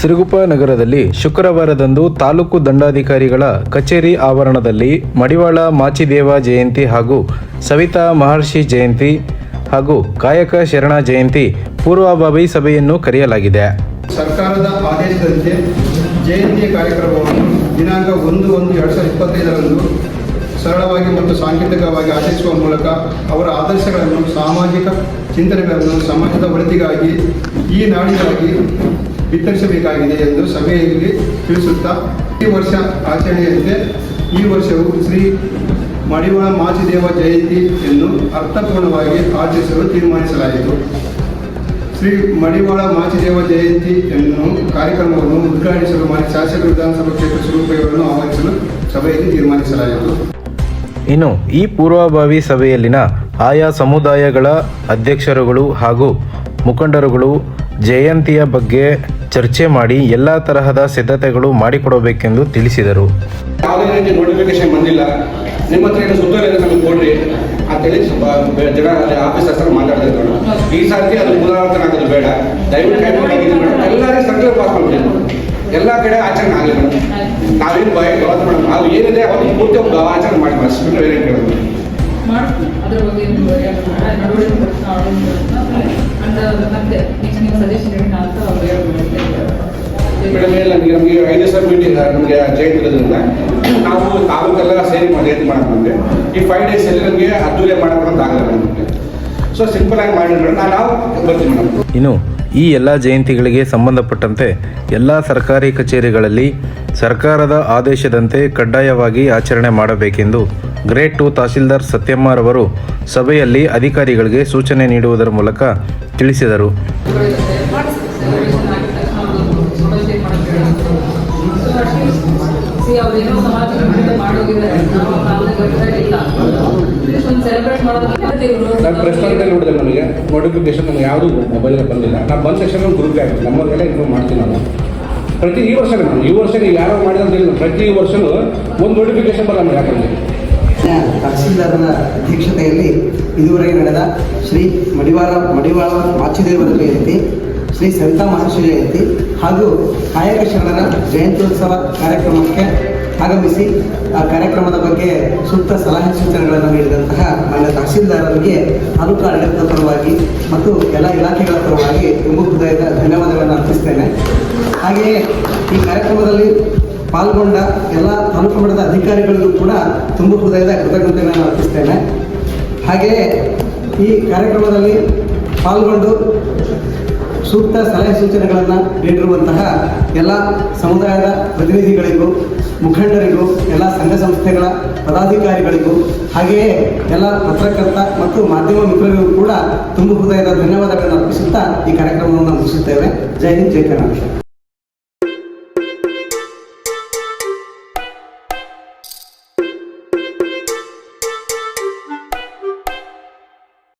ಸಿರುಗುಪ್ಪ ನಗರದಲ್ಲಿ ಶುಕ್ರವಾರದಂದು ತಾಲೂಕು ದಂಡಾಧಿಕಾರಿಗಳ ಕಚೇರಿ ಆವರಣದಲ್ಲಿ ಮಡಿವಾಳ ಮಾಚಿದೇವ ಜಯಂತಿ ಹಾಗೂ ಸವಿತಾ ಮಹರ್ಷಿ ಜಯಂತಿ ಹಾಗೂ ಕಾಯಕ ಶರಣ ಜಯಂತಿ ಪೂರ್ವಭಾವಿ ಸಭೆಯನ್ನು ಕರೆಯಲಾಗಿದೆ. ಸರ್ಕಾರದ ಆದೇಶದಂತೆ ಜಯಂತಿ ಕಾರ್ಯಕ್ರಮವನ್ನು ದಿನಾಂಕ ಒಂದು ಒಂದು ಎರಡು ಸಾವಿರದ ಇಪ್ಪತ್ತೈದರಂದು ಸರಳವಾಗಿ ಮತ್ತು ಸಾಂಕೇತಿಕವಾಗಿ ಆಚರಿಸುವ ಮೂಲಕ ಅವರ ಆದರ್ಶಗಳನ್ನು ಸಾಮಾಜಿಕ ಚಿಂತನೆಗಳನ್ನು ಸಮಾಜದ ಒಳಿತಿಗಾಗಿ ಈ ನಾಡಿಗಾಗಿ ಬಿತ್ತರಿಸಬೇಕಾಗಿದೆ ಎಂದು ಸಭೆಯಲ್ಲಿ ತಿಳಿಸುತ್ತಾ ಈ ವರ್ಷ ಆಚರಣೆಯಂತೆ ಈ ವರ್ಷವು ಶ್ರೀ ಮಡಿವಾಳ ಮಾಚಿದೇವ ಜಯಂತಿಯನ್ನು ಅರ್ಥಪೂರ್ಣವಾಗಿ ಆಚರಿಸಲು ತೀರ್ಮಾನಿಸಲಾಯಿತು. ಶ್ರೀ ಮಡಿವಾಳ ಮಾಚಿದೇವ ಜಯಂತಿಯನ್ನು ಕಾರ್ಯಕ್ರಮವನ್ನು ಉದ್ಘಾಟಿಸಲು ಮಾಡಿ ಶಾಸಕ ವಿಧಾನಸಭಾ ಕ್ಷೇತ್ರ ಸ್ವರೂಪಗಳನ್ನು ಆಹ್ವಾನಿಸಲು ಸಭೆಯಲ್ಲಿ ತೀರ್ಮಾನಿಸಲಾಯಿತು. ಇನ್ನು ಈ ಪೂರ್ವಭಾವಿ ಸಭೆಯಲ್ಲಿನ ಆಯಾ ಸಮುದಾಯಗಳ ಅಧ್ಯಕ್ಷರುಗಳು ಹಾಗೂ ಮುಖಂಡರುಗಳು ಜಯಂತಿಯ ಬಗ್ಗೆ ಚರ್ಚೆ ಮಾಡಿ ಎಲ್ಲ ತರಹದ ಸಿದ್ಧತೆಗಳು ಮಾಡಿಕೊಡಬೇಕೆಂದು ತಿಳಿಸಿದರು. ಯಾವುದೇ ರೀತಿ ನೋಟಿಫಿಕೇಶನ್ ಬಂದಿಲ್ಲ. ನಿಮ್ಮ ಹತ್ರ ಏನು ಸುತ್ತೋಲೆ ನಮಗೆ ಕೊಡ್ರಿ ಅಂತೇಳಿ ಜನ ಅಲ್ಲಿ ಆಫೀಸ್ ಹತ್ರ ಮಾತಾಡ್ತಾ ಇದ್ರು. ಈ ಸರ್ತಿ ಅದು ಪುನರಾವರ್ತನೆ ಆಗೋದು ಬೇಡ. ದಯವಿಟ್ಟು ಮೇಡಮ್ ಎಲ್ಲರಿಗೂ ಸರ್ಕಾರ ಪಾಸ್ ಎಲ್ಲ ಕಡೆ ಆಚರಣೆ ಆಗಲಿ ಮೇಡಮ್. ನಾವೇನು ಭಯ ಯಾವತ್ತು ಮೇಡಮ್ ನಾವು ಏನಿದೆ ಅವತ್ತು ಪೂರ್ತಿ ಒಂದು ಆಚರಣೆ ಮಾಡಿ ಮಾಡಿಸ್ಬಿಟ್ಟು ಬಿಟ್ಟರೆ ಏನೇನು ಕೇಳೋದು ಮಾಡ್ತೀವಿ. ಅದ್ರ ಬಗ್ಗೆ ಏನು ನಡವಳಿಕೆ ಬರುತ್ತಾ ಅಂಡ್ ಮತ್ತೆ ನೆಕ್ಸ್ಟ್ ನೀವು ಸಜೆಷನ್ ಹೇಳಿ ಅಂತ ಅವ್ರು ಮೇಡಮ್ ಇಲ್ಲ ನಮಗೆ ನಮಗೆ ಐದು ಸಾವಿರ ಮೀಟಿಂಗ್ ನಮಗೆ ಜಯಂತಿ ಇರೋದ್ರಿಂದ ನಾವು ತಾಲೂಕೆಲ್ಲ ಸೇರಿ ಮಾಡಿ ಜಯಂತಿ ಮಾಡೋಣ ನಮಗೆ ಈ ಫೈವ್ ಡೇಸ್ ಅಲ್ಲಿ ನಮಗೆ ಅದ್ದೂರಿ ಮಾಡೋದು ಆಗಲ್ಲ ನಮಗೆ. ಸೊ ಸಿಂಪಲ್ ಆಗಿ ಮಾಡಿ ಮೇಡಮ್. ನಾವು ಬರ್ತೀವಿ ಮೇಡಮ್? ಇನ್ನು ಈ ಎಲ್ಲ ಜಯಂತಿಗಳಿಗೆ ಸಂಬಂಧಪಟ್ಟಂತೆ ಎಲ್ಲ ಸರ್ಕಾರಿ ಕಚೇರಿಗಳಲ್ಲಿ ಸರ್ಕಾರದ ಆದೇಶದಂತೆ ಕಡ್ಡಾಯವಾಗಿ ಆಚರಣೆ ಮಾಡಬೇಕೆಂದು ಗ್ರೇಟ್ ಟು ತಹಸೀಲ್ದಾರ್ ಸತ್ಯಮ್ಮರವರು ಸಭೆಯಲ್ಲಿ ಅಧಿಕಾರಿಗಳಿಗೆ ಸೂಚನೆ ನೀಡುವುದರ ಮೂಲಕ ತಿಳಿಸಿದರು. ಸಿ ಅವ್ರೇನೋ ಸಮಾಜದ ವಿರುದ್ಧ ಮಾಡೋಗಿದ್ದಾರೆ ನಾವು ಕಾಲದಲ್ಲಿ ಇಲ್ಲ ಒಂದು ಸೆಲೆಬ್ರೇಟ್ ಮಾಡೋದಕ್ಕೆ ನಾನು ಪ್ರೆಸ್ ಕಾನ್ಫರೆನ್ಸ್ ನೋಡಿದೆ ನಮಗೆ ನೋಟಿಫಿಕೇಶನ್ ನಮಗೆ ಯಾವುದು ಮೊಬೈಲ್ಗೆ ಬಂದಿಲ್ಲ. ನಾವು ಬಂದ ತಕ್ಷಣ ಗ್ರೂಪ್ ಆಗ್ತದೆ ನಮ್ಮವರೆಲ್ಲ ಇನ್ಫಾರ್ಮ್ ಮಾಡ್ತೀವಿ ನಾವು ಪ್ರತಿ ಈ ವರ್ಷ ನಾನು ಈ ವರ್ಷ ನೀವು ಯಾರೋ ಅಂತ ಪ್ರತಿ ವರ್ಷನೂ ಒಂದು ನೋಟಿಫಿಕೇಶನ್ ಬರಲ್ಲ ಯಾಕಂದ್ರೆ. ತಹಸೀಲ್ದಾರರ ಅಧ್ಯಕ್ಷತೆಯಲ್ಲಿ ಇದುವರೆಗೆ ನಡೆದ ಶ್ರೀ ಮಡಿವಾರ ಮಡಿವಾಳ ಮಾಚಿದೇವರ ಜಯಂತಿ ಶ್ರೀ ಸವಿತಾ ಮಹರ್ಷಿ ಜಯಂತಿ ಹಾಗೂ ಕಾಯಕ ಶರಣರ ಜಯಂತ್ಯೋತ್ಸವ ಕಾರ್ಯಕ್ರಮಕ್ಕೆ ಆಗಮಿಸಿ, ಆ ಕಾರ್ಯಕ್ರಮದ ಬಗ್ಗೆ ಸೂಕ್ತ ಸಲಹೆ ಸೂಚನೆಗಳನ್ನು ನೀಡಿದಂತಹ ಮಾನ್ಯ ತಹಸೀಲ್ದಾರರಿಗೆ ತಾಲೂಕು ಆಡಳಿತದ ಪರವಾಗಿ ಮತ್ತು ಎಲ್ಲ ಇಲಾಖೆಗಳ ಪರವಾಗಿ ತುಂಬು ಹೃದಯದ ಧನ್ಯವಾದಗಳನ್ನು ಅರ್ಪಿಸ್ತೇನೆ. ಹಾಗೆಯೇ ಈ ಕಾರ್ಯಕ್ರಮದಲ್ಲಿ ಪಾಲ್ಗೊಂಡ ಎಲ್ಲ ತಾಲೂಕು ಮಟ್ಟದ ಅಧಿಕಾರಿಗಳಿಗೂ ಕೂಡ ತುಂಬು ಹೃದಯದ ಕೃತಜ್ಞತೆಗಳನ್ನು ಅರ್ಪಿಸ್ತೇನೆ. ಹಾಗೆಯೇ ಈ ಕಾರ್ಯಕ್ರಮದಲ್ಲಿ ಪಾಲ್ಗೊಂಡು ಸೂಕ್ತ ಸಲಹೆ ಸೂಚನೆಗಳನ್ನು ನೀಡಿರುವಂತಹ ಎಲ್ಲ ಸಮುದಾಯದ ಪ್ರತಿನಿಧಿಗಳಿಗೂ, ಮುಖಂಡರಿಗೂ, ಎಲ್ಲ ಸಂಘ ಸಂಸ್ಥೆಗಳ ಪದಾಧಿಕಾರಿಗಳಿಗೂ, ಹಾಗೆಯೇ ಎಲ್ಲ ಪತ್ರಕರ್ತ ಮತ್ತು ಮಾಧ್ಯಮ ಮಿತ್ರರಿಗೂ ಕೂಡ ತುಂಬ ಹೃದಯದ ಧನ್ಯವಾದಗಳನ್ನು ಅರ್ಪಿಸುತ್ತಾ ಈ ಕಾರ್ಯಕ್ರಮವನ್ನು ಮುಗಿಸುತ್ತೇವೆ. ಜೈ ಹಿಂದ್, ಜೈ ಕರ್ನಾಟಕ.